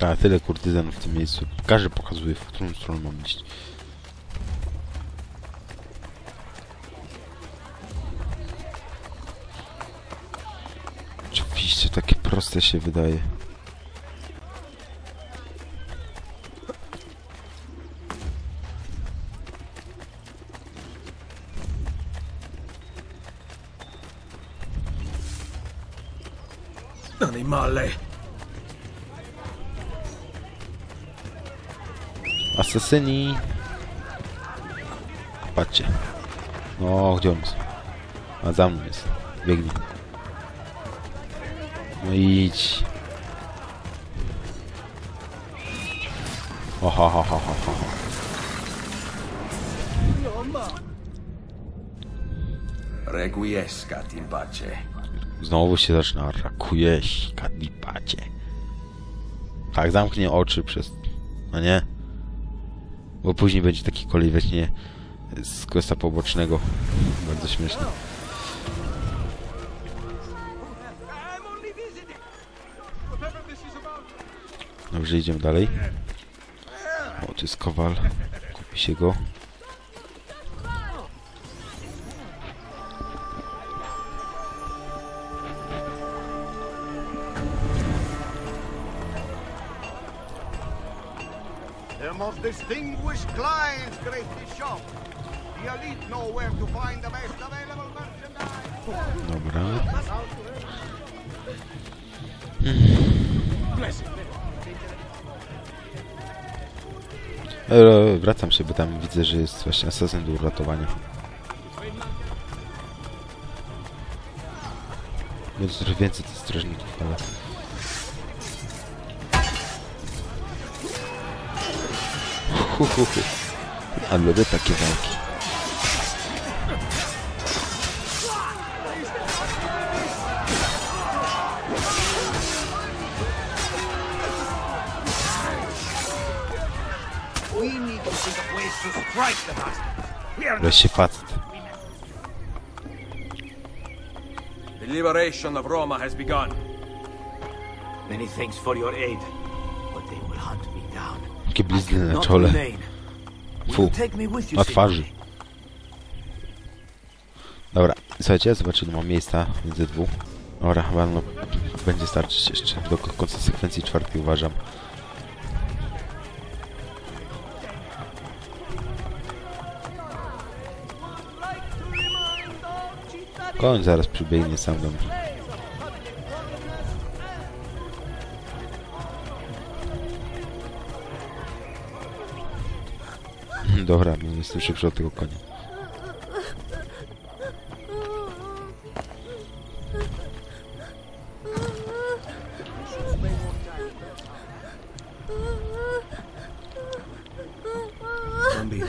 A, tyle kurtyzan w tym miejscu. Każdy pokazuje, w którą stronę mam iść. Oczywiście, takie proste się wydaje. Animale! Asesyni! Patrzcie. No, gdzie on jest? A za mną jest. Biegnij. No idź. Oho, ho, ho, ho, ho. in pace. Znowu się zaczyna rakujesz, kadipacie. Tak, zamknie oczy przez... No nie? Bo później będzie taki kolej weźmie z questa pobocznego. Bardzo śmieszne. Dobrze, idziemy dalej. O, to jest kowal. Kupi się go. Their most distinguished clients grace this shop. The elite know where to find the best available merchandise. Dobra. E, wracam się, bo tam widzę, że jest właśnie asasyn do uratowania. Jest trochę więcej tych strażników, ale... Hu, hu, hu. A lubię takie walki. We need to think of ways to strike the bastards. We are Wreszcie facet. The liberation of Roma has begun. Many thanks for your aid, Jakie blizny na czole. Fu. Na twarzy. Dobra, słuchajcie, zobaczę ile mam miejsca między dwóch. Dobra, chyba no, będzie starczyć jeszcze do ko- końca sekwencji czwartej uważam. Koń zaraz przybiegnie sam do mnie. Dobra, no jestem szybszy od tego konia. Bambino,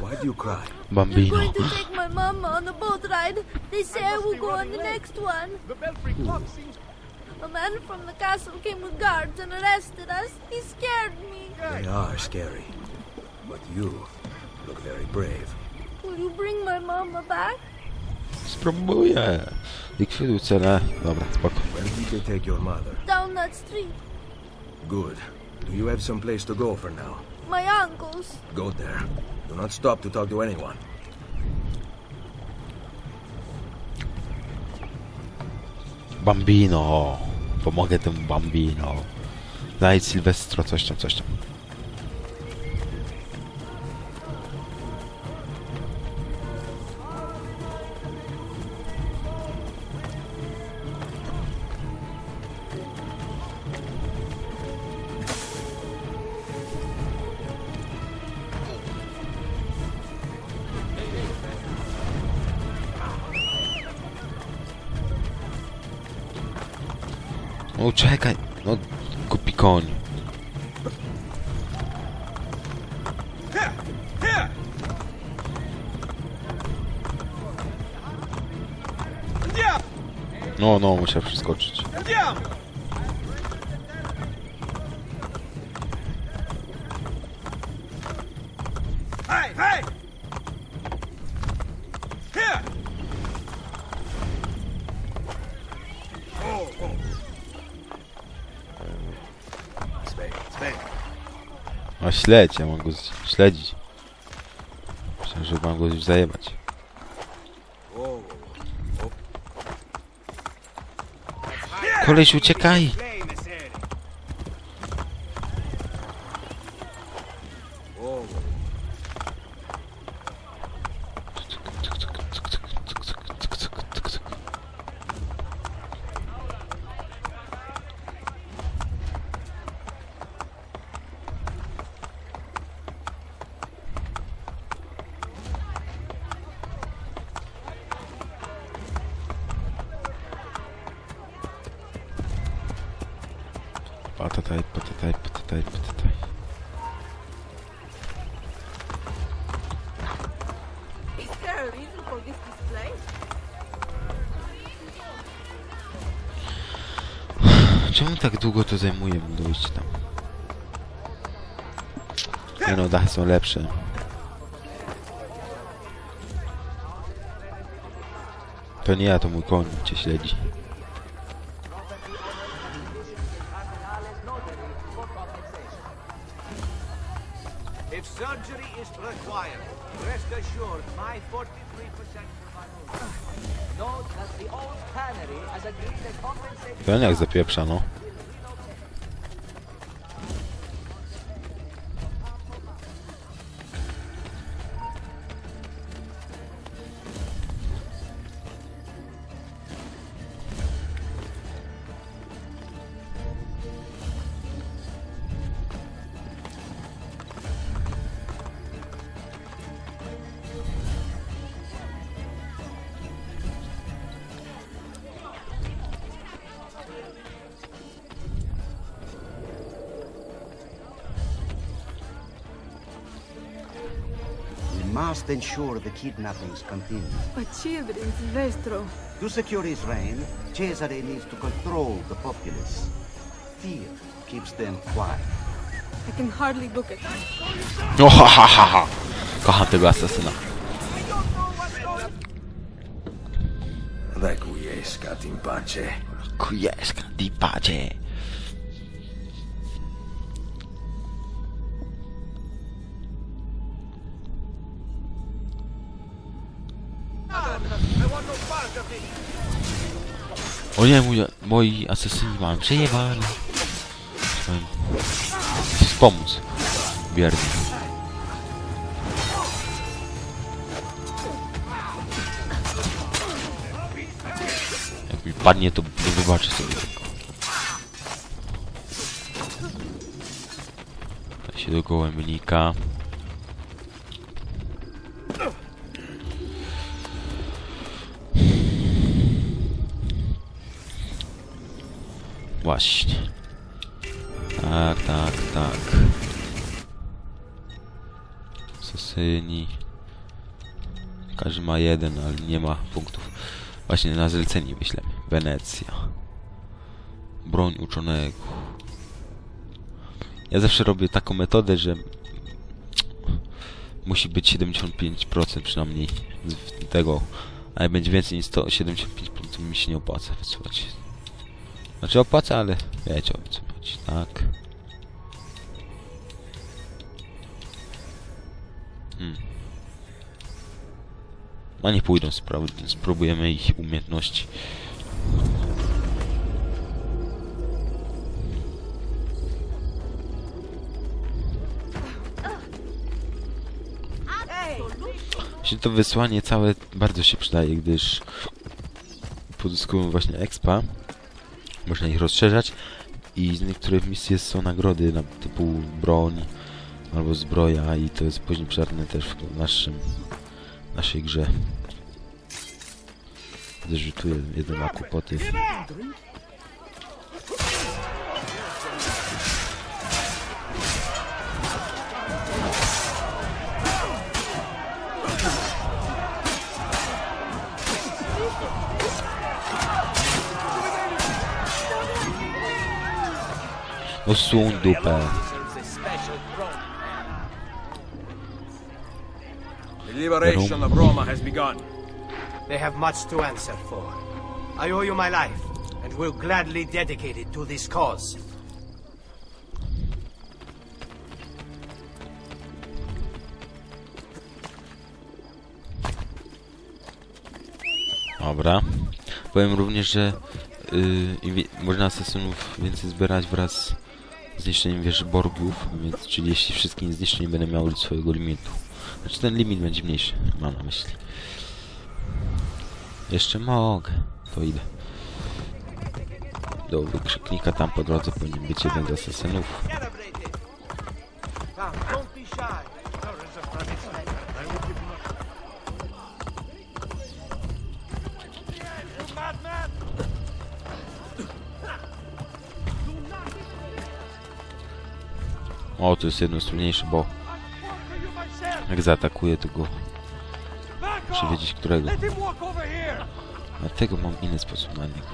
why do you cry? They're going to take my mama on a boat ride. They say I will go on the next one. the belfry clock seems A man from the castle came with guards and arrested us. He scared me. They are scary. But you look very brave. Will you bring my mama back? Spróbuję. Likwiduj cenę. Dobra, spoko. Where did they take your mother? Down that street. Good. Do you have some place to go for now? My uncle's. Go there. Do not stop to talk to anyone. Bambino. Pomogę temu Bambino. Znajdź Sylwestro, coś tam, coś tam. O, czekaj. No, kupi koń. No, no, musiał przeskoczyć. Hey, hey! Śledź, ja mam go śledzić. Myślałem, że mam go już zajebać. Koleś, uciekaj! Is there a reason for this display? Czemu tak długo to zajmuje mu dojść tam? Nie no, dachy są lepsze. To nie ja, to mój koń cię śledzi. Required, rest assured my 43% Note that the old tannery has agreed to compensate To jak zapieprza, no. Must ensure the kidnappings continue. But children, Silvestro. To secure his reign, Cesare needs to control the populace. Fear keeps them quiet. I can hardly look at them. Oh, ha, ha, ha, ha. Kocham tego asasyna. Requiescat in pace. Kujeska di pace. O nie, mój, moi asesyni mam przejebane. Wspomóc. Wiernie. Jak mi padnie, to nie wybaczę sobie tego. Da się do gołębnika. Właśnie. Tak, tak, tak. Asasyni. Każdy ma jeden, ale nie ma punktów. Właśnie na zlecenie wyślemy. Wenecja. Broń uczonego. Ja zawsze robię taką metodę, że musi być 75% przynajmniej tego. A jak będzie więcej niż 175%, to mi się nie opłaca wysyłać. Znaczy opłaca, ale wiecie o co chodzi, tak? Hmm. A nie pójdą, spróbujemy ich umiejętności. Właśnie to wysłanie całe bardzo się przydaje, gdyż pozyskują właśnie expa, można ich rozszerzać i z niektórych misji są nagrody na typu broń albo zbroja i to jest później przydatne też w naszym, naszej grze. Gdyż rzutuje jeden ma kłopoty. o dupę. Liberation of Roma has begun. They have much to answer for. I owe you my life, and will gladly dedicate it to this cause. Dobra. Powiem również, że yy, można asesynów więcej zbierać wraz zniszczeniem wieży Borgów, więc czyli jeśli wszystkie nie zniszczę, nie będę miał swojego limitu. Znaczy ten limit będzie mniejszy, mam na myśli. Jeszcze mogę, to idę. Do wykrzyknika tam po drodze powinien być jeden z asesynów. O, to jest jedno trudniejszych, bo jak zaatakuje, to go muszę wiedzieć którego. Dlatego mam inny sposób na niego.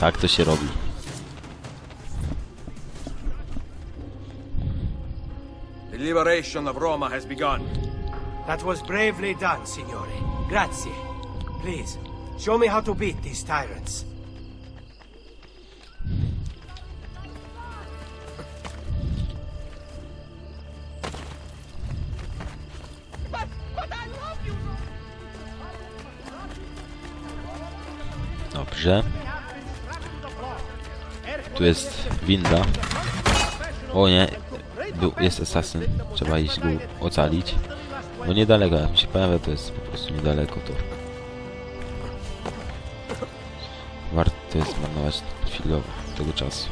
Tak to się robi. The liberation of Roma has begun. That was bravely done, signore. Grazie. Please, show me how to beat these tyrants. Dobrze. Tu jest winda. O nie, był, jest asasyn. Trzeba iść go ocalić. No niedaleko, jak mi się pojawia, to jest po prostu niedaleko to. Warto jest marnować chwilowo tego czasu.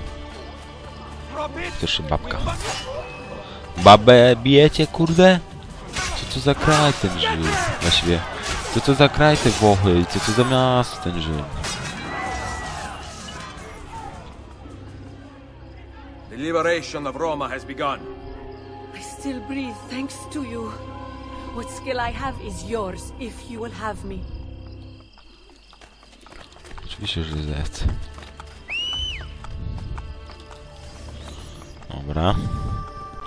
To babka. Babę bijecie, kurde? Co to za kraj ten Rzym? Właściwie, co to za kraj te Włochy? i Co to za miasto ten Rzym? The liberation of Roma has begun. I still breathe thanks to you. What skill I have is yours if you will have me. Oczywiście, że zlecę. Dobra.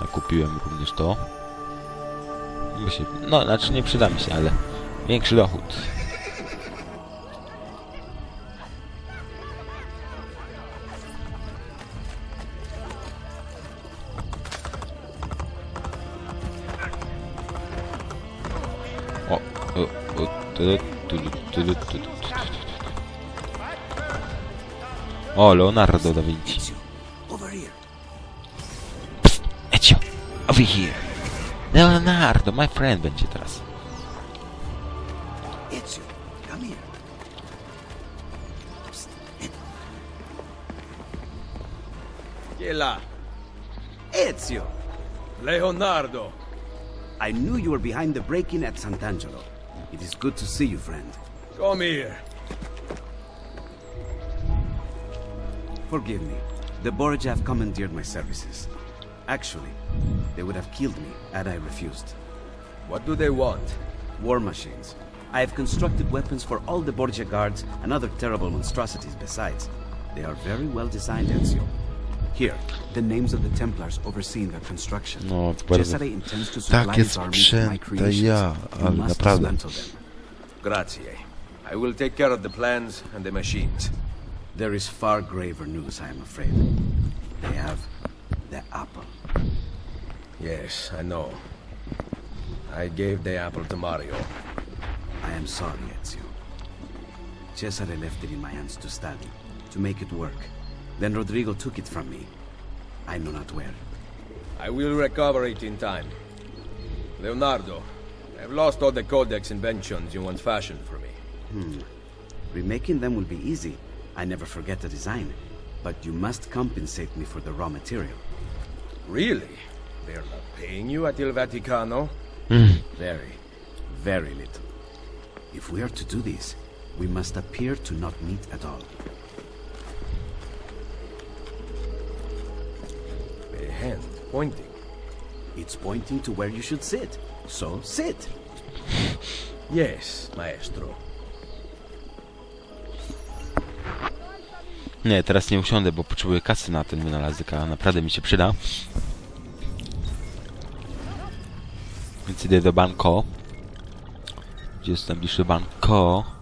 Nakupiłem również to. Bo się, no, znaczy nie przyda mi się, ale większy dochód. O, o, o, tu, tu, tu, tu, tu, tu, tu, tu. O, Leonardo da Vinci. Over here. Ezio, over here. Leonardo, my friend będzie teraz. Ezio, come here. Eh. Chi è là? Ezio! Leonardo. I knew you were behind the break-in at Sant'Angelo. It is good to see you, friend. Come here. Forgive me. The Borgia have commandeered my services. Actually, they would have killed me had I refused. What do they want? War machines. I have constructed weapons for all the Borgia guards and other terrible monstrosities besides. They are very well designed, Ezio. Here, the names of the Templars overseeing their construction. No, to bardzo... Cesare intends to supply Takie his army with my sprzęty, creations. ja, You ale must naprawdę. dismantle them. Grazie. I will take care of the plans and the machines. There is far graver news, I am afraid. They have the apple. Yes, I know. I gave the apple to Mario. I am sorry, Ezio. Cesare left it in my hands to study, to make it work. Then Rodrigo took it from me. I know not where. I will recover it in time. Leonardo, I've lost all the codex inventions you once fashioned for me. Hmm. Remaking them will be easy. I never forget the design. But you must compensate me for the raw material. Really? They're not paying you at Il Vaticano? Hmm. Very, very little. If we are to do this, we must appear to not meet at all. A hand pointing. It's pointing to where you should sit. So sit. Yes, maestro. Nie, teraz nie usiądę, bo potrzebuję kasy na ten wynalazek, a naprawdę mi się przyda. Więc idę do banko. Gdzie jest najbliższe banko?